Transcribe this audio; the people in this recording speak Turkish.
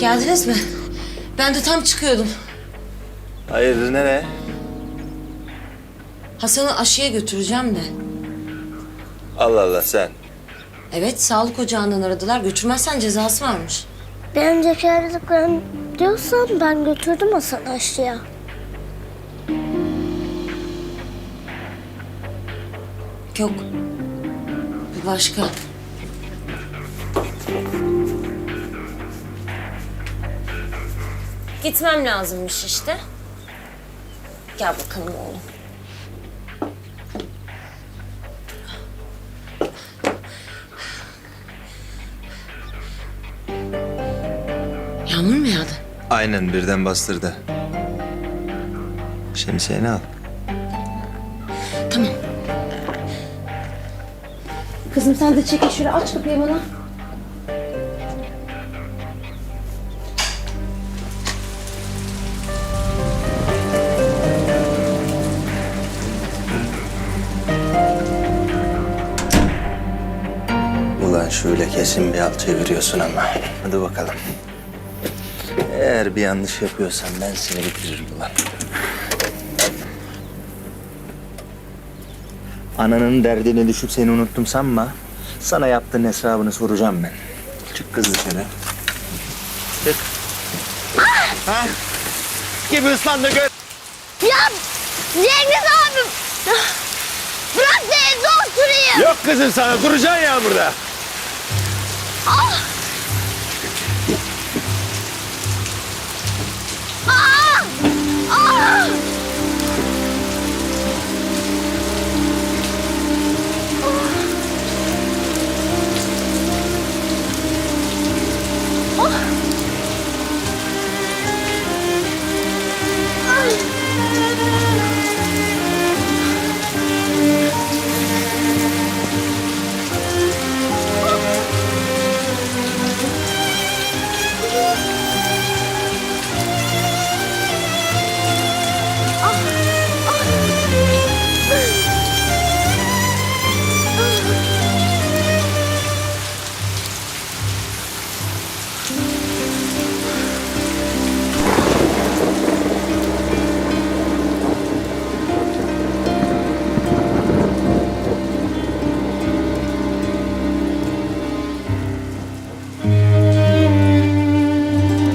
Geldiniz mi? Ben de tam çıkıyordum. Hayırdır nereye? Hasan'ı aşıya götüreceğim de. Allah Allah sen. Evet, sağlık ocağından aradılar. Götürmezsen cezası varmış. Bir önceki aradıklarını diyorsan ben götürdüm Hasan aşçıya. Yok. Bu başka. Gitmem lazımmış işte. Gel bakalım oğlum. Yağmur mu yağdı? Aynen birden bastırdı. Şemsiyeni al. Tamam. Kızım sen de çekil şöyle aç kapıyı bana. Şöyle kesin bir alt çeviriyorsun ama. Hadi bakalım. Eğer bir yanlış yapıyorsan ben seni bitiririm ulan. Ananın derdini düşüp seni unuttum sanma. Sana yaptığın hesabını soracağım ben. Çık kız dışarı. Çık. Ha? Gibi ıslandı gör. Ya Cengiz abim! Bırak da evde oturayım. Yok kızım sana duracaksın ya burada. 아.